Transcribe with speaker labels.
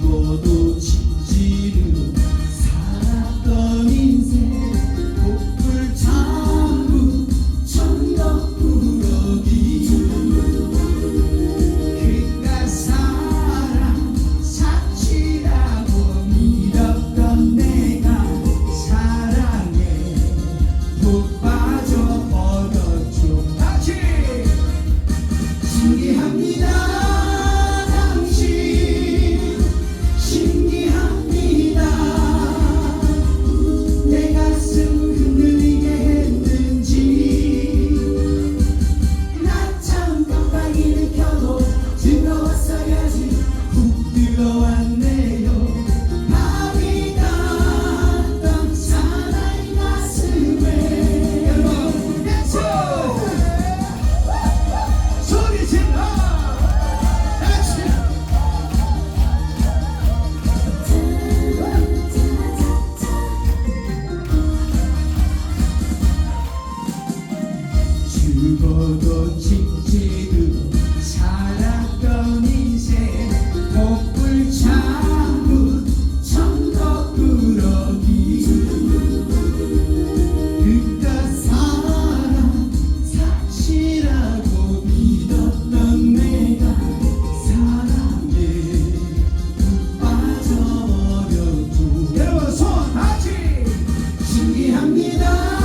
Speaker 1: 죽어도 신지를 죽어도 지치듯 살았던 인생 복불 참은 천덕꾸러기 그깟 사랑 사치라고 믿었던 내가 사랑에 빠져버렸고 여러분 손 같이 신기합니다.